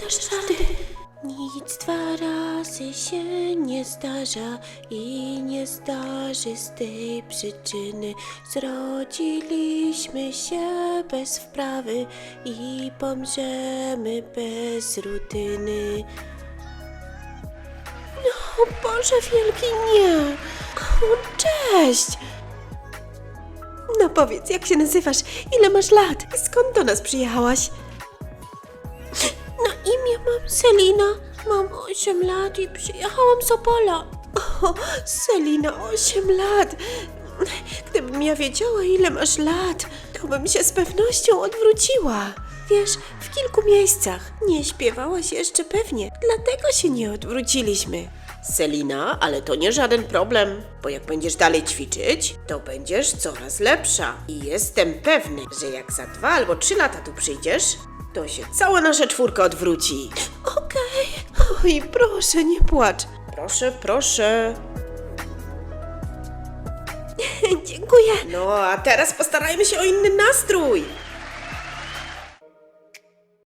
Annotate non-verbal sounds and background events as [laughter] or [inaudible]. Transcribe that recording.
Dasz rady. Nic dwa razy się nie zdarza i nie zdarzy z tej przyczyny. Zrodziliśmy się bez wprawy i pomrzemy bez rutyny. O Boże wielki, nie! O, cześć! No powiedz, jak się nazywasz? Ile masz lat? Skąd do nas przyjechałaś? Mam Selina. Mam 8 lat i przyjechałam z Opola. O, Selina, 8 lat. Gdybym ja wiedziała, ile masz lat, to bym się z pewnością odwróciła. Wiesz, w kilku miejscach nie śpiewałaś jeszcze pewnie, dlatego się nie odwróciliśmy. Selina, ale to nie żaden problem, bo jak będziesz dalej ćwiczyć, to będziesz coraz lepsza. I jestem pewny, że jak za dwa albo trzy lata tu przyjdziesz, to się cała nasza czwórka odwróci. Okej. Oj, proszę, nie płacz. Proszę, proszę. [laughs] Dziękuję. No, a teraz postarajmy się o inny nastrój.